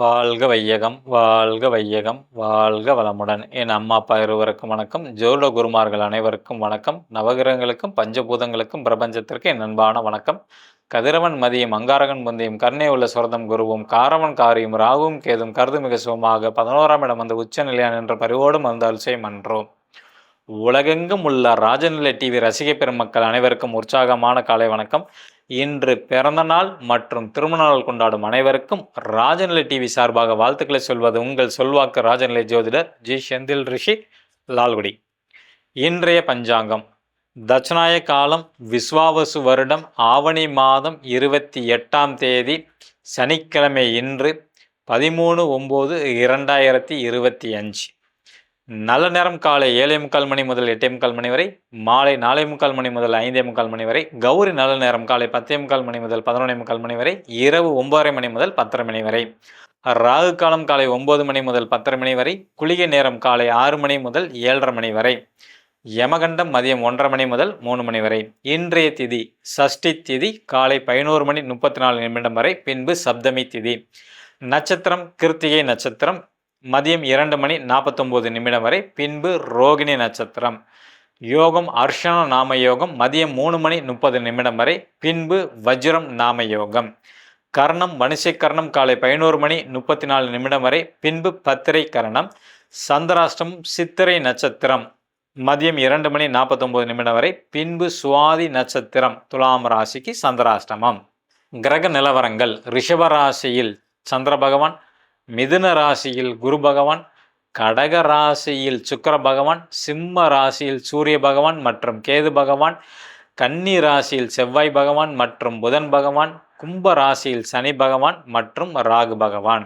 வாழ்க வையகம் வாழ்க வையகம் வாழ்க வளமுடன். என் அம்மா அப்பா இருவருக்கும் வணக்கம். ஜோட குருமார்கள் அனைவருக்கும் வணக்கம். நவகிரகங்களுக்கும் பஞ்சபூதங்களுக்கும் பிரபஞ்சத்திற்கு என் அன்பான வணக்கம். கதிரவன் மதியம் அங்காரகன் முந்தியம் கர்ணே உள்ள சுரதம் குருவும் காரவன் காரியும் ராகுவும் கேதும் கருது மிக சுகமாக பதினோராம் இடம் வந்து உச்ச நிலையான் என்ற பரிவோடும் வந்து அல்சை மன்றோம் உலகெங்கும் உள்ள ராஜநிலை டிவி ரசிக பெருமக்கள் அனைவருக்கும் உற்சாகமான காலை வணக்கம். இன்று பிறந்தநாள் மற்றும் திருமண நாள் கொண்டாடும் அனைவருக்கும் ராஜநிலை டிவி சார்பாக வாழ்த்துக்களை சொல்வது உங்கள் சொல்வாக்கு ராஜநிலை ஜோதிடர் ஜி. செந்தில் ரிஷி லால்குடி. இன்றைய பஞ்சாங்கம். தட்சநாய காலம் விஸ்வாவசு வருடம் ஆவணி மாதம் இருபத்தி எட்டாம் தேதி சனிக்கிழமை இன்று பதிமூணு ஒம்பது இரண்டாயிரத்தி இருபத்தி அஞ்சு. நல்ல நேரம் காலை ஏழே முக்கால் மணி முதல் எட்டே முக்கால் மணி வரை மாலை நாலே முக்கால் மணி முதல் ஐந்தே முக்கால் மணி வரை கௌரி நல்ல நேரம் காலை பத்தே முக்கால் மணி முதல் பதினொன்னே முக்கால் மணி வரை இரவு ஒன்பதரை மணி முதல் பத்தரை மணி வரை. ராகு காலம் காலை ஒன்பது மணி முதல் பத்தரை மணி வரை குளிகை நேரம் காலை ஆறு மணி முதல் ஏழரை மணி வரை. யமகண்டம் மதியம் ஒன்றரை மணி முதல் மூணு மணி வரை. இன்றைய திதி சஷ்டி திதி காலை பதினோரு மணி முப்பத்தி நாலு நிமிடம் வரை பின்பு சப்தமி திதி. நட்சத்திரம் கிருத்திகை நட்சத்திரம் மதியம் இரண்டு மணி நாற்பத்தொம்போது நிமிடம் வரை பின்பு ரோகிணி நட்சத்திரம். யோகம் அர்ஷன நாம யோகம் மதியம் மூணு மணி முப்பது நிமிடம் வரை பின்பு வஜ்ரம் நாம யோகம். கர்ணம் வணிசை கர்ணம் காலை பதினோரு மணி முப்பத்தி நாலு நிமிடம் வரை பின்பு பத்திரை கரணம் சந்திராஷ்டம் சித்திரை நட்சத்திரம். மதியம் இரண்டு மணி நாற்பத்தொம்போது நிமிடம் வரை பின்பு சுவாதி நட்சத்திரம் துலாம் ராசிக்கு சந்திராஷ்டமம். கிரக நிலவரங்கள் ரிஷபராசியில் சந்திர பகவான் மிதுன ராசியில் குரு பகவான் கடக ராசியில் சுக்கர பகவான் சிம்ம ராசியில் சூரிய பகவான் மற்றும் கேது பகவான் கன்னி ராசியில் செவ்வாய் பகவான் மற்றும் புதன் பகவான் கும்ப ராசியில் சனி பகவான் மற்றும் ராகு பகவான்.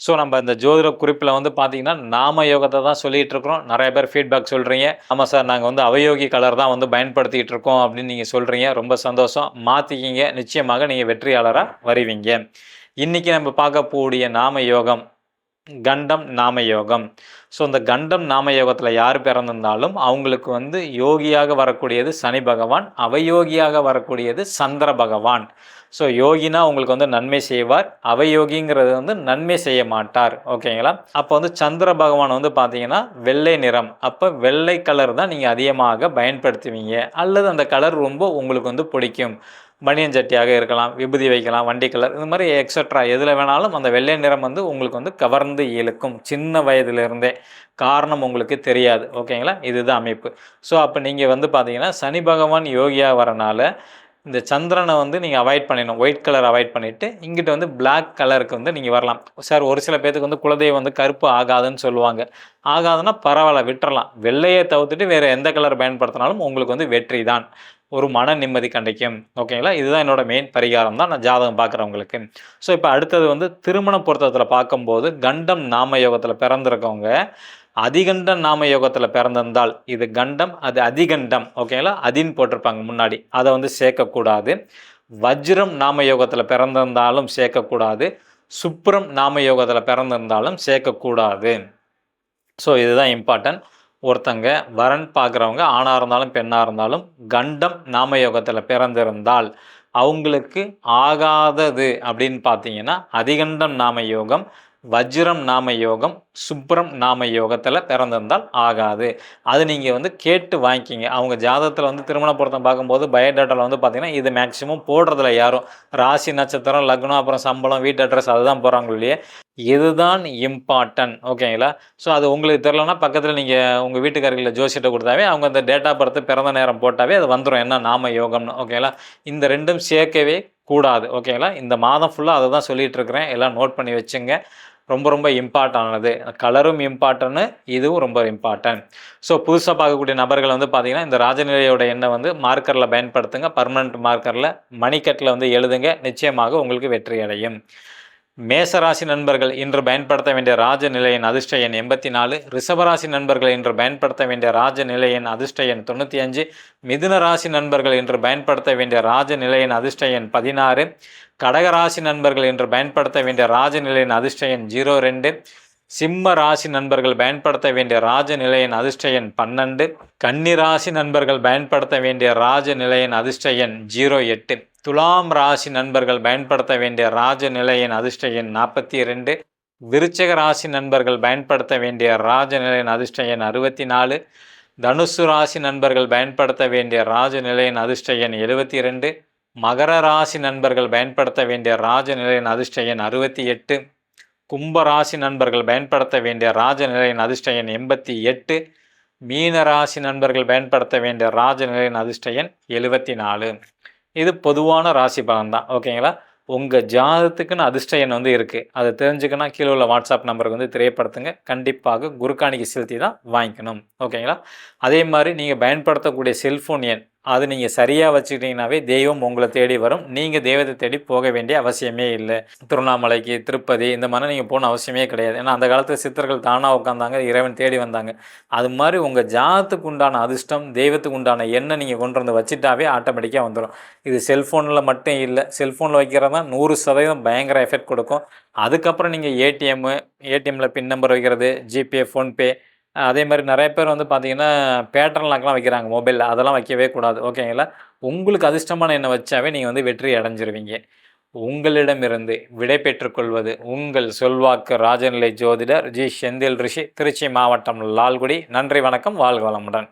ஸோ நம்ம இந்த ஜோதிட குறிப்பில் வந்து பார்த்தீங்கன்னா நாம யோகத்தை தான் சொல்லிகிட்டு இருக்கிறோம். நிறைய பேர் ஃபீட்பேக் சொல்கிறீங்க ஆமாம் சார் நாங்கள் வந்து அவயோகி கலர் தான் வந்து பயன்படுத்திகிட்டு இருக்கோம் அப்படின்னு நீங்கள் சொல்கிறீங்க ரொம்ப சந்தோஷம். மாற்றிக்கிங்க நிச்சயமாக நீங்கள் வெற்றியாளராக வருவீங்க. இன்றைக்கி நம்ம பார்க்கக்கூடிய நாம யோகம் கண்டம் நாம யோகம் ஸோ இந்த கண்டம் நாம யோகத்தில் யார் பிறந்திருந்தாலும் அவங்களுக்கு வந்து யோகியாக வரக்கூடியது சனி பகவான் அவயோகியாக வரக்கூடியது சந்திர பகவான். ஸோ யோகினா உங்களுக்கு வந்து நன்மை செய்வார். அவயோகிங்கிறது வந்து நன்மை செய்ய மாட்டார். ஓகேங்களா அப்போ வந்து சந்திர பகவான் வந்து பார்த்தீங்கன்னா வெள்ளை நிறம். அப்போ வெள்ளை கலர் தான் நீங்கள் அதிகமாக பயன்படுத்துவீங்க. அல்லது அந்த கலர் ரொம்ப உங்களுக்கு வந்து பிடிக்கும். பனியன் சட்டியாக இருக்கலாம் விபூதி வைக்கலாம் வண்டி கலர் இந்த மாதிரி எக்ஸட்ரா எதில் வேணாலும் அந்த வெள்ளை நிறம் வந்து உங்களுக்கு வந்து கவர்ந்து இழுக்கும். சின்ன வயதிலிருந்தே. காரணம் உங்களுக்கு தெரியாது. ஓகேங்களா இதுதான் அமைப்பு. ஸோ அப்போ நீங்கள் வந்து பார்த்தீங்கன்னா சனி பகவான் யோகியாக வரனால இந்த சந்திரனை வந்து நீங்கள் அவாய்ட் பண்ணிடணும். ஒயிட் கலர் அவாய்ட் பண்ணிவிட்டு இங்கிட்ட வந்து பிளாக் கலருக்கு வந்து நீங்கள் வரலாம். சார் ஒரு சில பேர்த்துக்கு வந்து குலதெய்வம் வந்து கருப்பு ஆகாதுன்னு சொல்லுவாங்க. ஆகாதுன்னா பரவாயில்ல விட்டுறலாம். வெள்ளையை தவிர்த்துட்டு வேறு எந்த கலர் பயன்படுத்தினாலும் உங்களுக்கு வந்து வெற்றி தான். ஒரு மன நிம்மதி கிடைக்கும். ஓகேங்களா இதுதான் என்னோட மெயின் பரிகாரம் தான். நான் ஜாதகம் பார்க்குறவங்களுக்கு. ஸோ இப்போ அடுத்தது வந்து திருமண பொருத்தத்தில் பார்க்கும்போது கண்டம் நாம யோகத்தில் பிறந்திருக்கவங்க அதிகண்டம் நாம யோகத்தில் பிறந்திருந்தால் இது கண்டம் அது அதிகண்டம் ஓகேங்களா அதின்னு போட்டிருப்பாங்க முன்னாடி. அதை வந்து சேர்க்கக்கூடாது. வஜ்ரம் நாம யோகத்தில் பிறந்திருந்தாலும் சேர்க்கக்கூடாது. சுப்ரம் நாம யோகத்தில் பிறந்திருந்தாலும் சேர்க்கக்கூடாது. ஸோ இதுதான் இம்பார்ட்டன்ட் ஒருத்தங்க வரன் பார்க்குறவங்க ஆணாக இருந்தாலும் பெண்ணாக இருந்தாலும் கண்டம் நாம யோகத்தில் பிறந்திருந்தால் அவங்களுக்கு ஆகாதது அப்படின்னு பார்த்தீங்கன்னா அதிகண்டம் நாம யோகம் வஜ்ரம் நாம யோகம் சுப்ரம் நாம யோகத்தில் பிறந்திருந்தால் ஆகாது. அது நீங்கள் வந்து கேட்டு வாங்கிக்கிங்க. அவங்க ஜாதகத்தில் வந்து திருமண பொருத்தம் பார்க்கும்போது பயோடேட்டாவில் வந்து பார்த்தீங்கன்னா இது மேக்ஸிமம் போடுறதில்ல யாரும். ராசி நட்சத்திரம் லக்னம் அப்புறம் சம்பளம் வீட்டு அட்ரஸ் அதுதான் போகிறாங்க இல்லையே. இதுதான் இம்பார்ட்டன்ட் ஓகேங்களா? ஸோ அது உங்களுக்கு தெரிலனா பக்கத்தில் நீங்கள் உங்கள் வீட்டுக்காரர்களில் ஜோசியிட்ட கொடுத்தாவே அவங்க அந்த டேட்டா பர்த்து பிறந்த நேரம் போட்டாவே அது வந்துடும் என்ன நாம யோகம்னு. ஓகேங்களா? இந்த ரெண்டும் சேர்க்கவே கூடாது. ஓகேங்களா? இந்த மாதம் ஃபுல்லாக அதை தான் சொல்லிகிட்டு இருக்கிறேன். எல்லாம் நோட் பண்ணி வச்சுங்க. ரொம்ப ரொம்ப இம்பார்ட்டானது கலரும் இம்பார்ட்டன்னு இதுவும் ரொம்ப இம்பார்ட்டன்ட் ஸோ புதுசாக பார்க்கக்கூடிய நபர்கள் வந்து பார்த்தீங்கன்னா இந்த ராஜநிலையோட எண்ணெய் வந்து மார்க்கரில் பயன்படுத்துங்க. பர்மனண்ட் மார்க்கரில் மணிக்கட்டில் வந்து எழுதுங்க. நிச்சயமாக உங்களுக்கு வெற்றி அடையும் மேசராசி நண்பர்கள் இன்று பயன்படுத்த வேண்டிய ராஜ நிலையின் அதிர்ஷ்ட எண் எண்பத்தி நாலு ரிஷபராசி நண்பர்கள் இன்று பயன்படுத்த வேண்டிய ராஜ நிலையின் அதிர்ஷ்ட எண் தொண்ணூற்றி அஞ்சு மிதுன ராசி நண்பர்கள் இன்று பயன்படுத்த வேண்டிய ராஜ நிலையின் அதிர்ஷ்ட எண் பதினாறு. கடகராசி நண்பர்கள் இன்று பயன்படுத்த வேண்டிய ராஜ நிலையின் அதிர்ஷ்ட எண் ஜீரோ ரெண்டு. சிம்ம ராசி நண்பர்கள் பயன்படுத்த வேண்டிய ராஜ நிலையின் அதிர்ஷ்ட எண் பன்னெண்டு. கன்னி ராசி நண்பர்கள் பயன்படுத்த வேண்டிய ராஜ நிலையின் அதிர்ஷ்ட எண் ஜீரோ எட்டு. துலாம் ராசி நண்பர்கள் பயன்படுத்த வேண்டிய ராஜ நிலையின் அதிர்ஷ்ட எண் நாற்பத்தி ரெண்டு விருச்சக ராசி நண்பர்கள் பயன்படுத்த வேண்டிய ராஜ நிலையின் அதிர்ஷ்ட எண் அறுபத்தி நாலு. தனுசு ராசி நண்பர்கள் பயன்படுத்த வேண்டிய ராஜ நிலையின் அதிர்ஷ்ட எண் எழுபத்தி ரெண்டு மகர ராசி நண்பர்கள் பயன்படுத்த வேண்டிய ராஜ நிலையின் அதிர்ஷ்ட எண் அறுபத்தி எட்டு. கும்பராசி நண்பர்கள் பயன்படுத்த வேண்டிய ராஜநிலையின் அதிர்ஷ்ட எண் எண்பத்தி எட்டு. மீன ராசி நண்பர்கள் பயன்படுத்த வேண்டிய ராஜநிலையின் அதிர்ஷ்ட எண் எழுபத்தி நாலு. இது பொதுவான ராசி பலன் தான் ஓகேங்களா? உங்கள் ஜாதத்துக்குன்னு அதிர்ஷ்ட எண் வந்து இருக்குது அதை தெரிஞ்சுக்கன்னா கீழே உள்ள வாட்ஸ்அப் நம்பருக்கு வந்து திரையப்படுத்துங்க கண்டிப்பாக குருக்காணிக்கு செலுத்தி தான் வாங்கிக்கணும் ஓகேங்களா? அதே மாதிரி நீங்கள் பயன்படுத்தக்கூடிய செல்ஃபோன் எண் அது நீங்கள் சரியாக வச்சுக்கிட்டீங்கன்னாவே தெய்வம் உங்களை தேடி வரும். நீங்கள் தெய்வத்தை தேடி போக வேண்டிய அவசியமே இல்லை. திருவண்ணாமலைக்கு திருப்பதி இந்த மாதிரி நீங்கள் போகணும் அவசியமே கிடையாது. ஏன்னா அந்த காலத்தில் சித்தர்கள் தானாக உட்காந்தாங்க இறைவன் தேடி வந்தாங்க. அது மாதிரி உங்கள் ஜாத்துக்கு உண்டான அதிர்ஷ்டம் தெய்வத்துக்கு உண்டான எண்ணெய் நீங்கள் கொண்டு வந்து வச்சுட்டாவே ஆட்டோமேட்டிக்காக வந்துடும் இது செல்ஃபோனில் மட்டும் இல்லை. செல்ஃபோனில் வைக்கிறது தான் நூறு சதவீதம் பயங்கர எஃபெக்ட் கொடுக்கும். அதுக்கப்புறம் நீங்கள் ஏடிஎம்மு ஏடிஎம்மில் பின் நம்பர் வைக்கிறது ஜிபே ஃபோன்பே அதே மாதிரி நிறைய பேர் வந்து பார்த்தீங்கன்னா பேட்டர்ன் லாக்லாம் வைக்கிறாங்க மொபைலில் அதெல்லாம் வைக்கவே கூடாது. ஓகேங்களா உங்களுக்கு அதிர்ஷ்டமான எண்ணெய் வச்சாவே நீங்கள் வந்து வெற்றி அடைஞ்சிருவீங்க. உங்களிடமிருந்து விடை பெற்றுக்கொள்வது உங்கள் சொல்வாக்கு ராஜநிலை ஜோதிடர் ஜி. செந்தில் ரிஷி திருச்சி மாவட்டம் லால்குடி. நன்றி வணக்கம். வாழ்க வளமுடன்.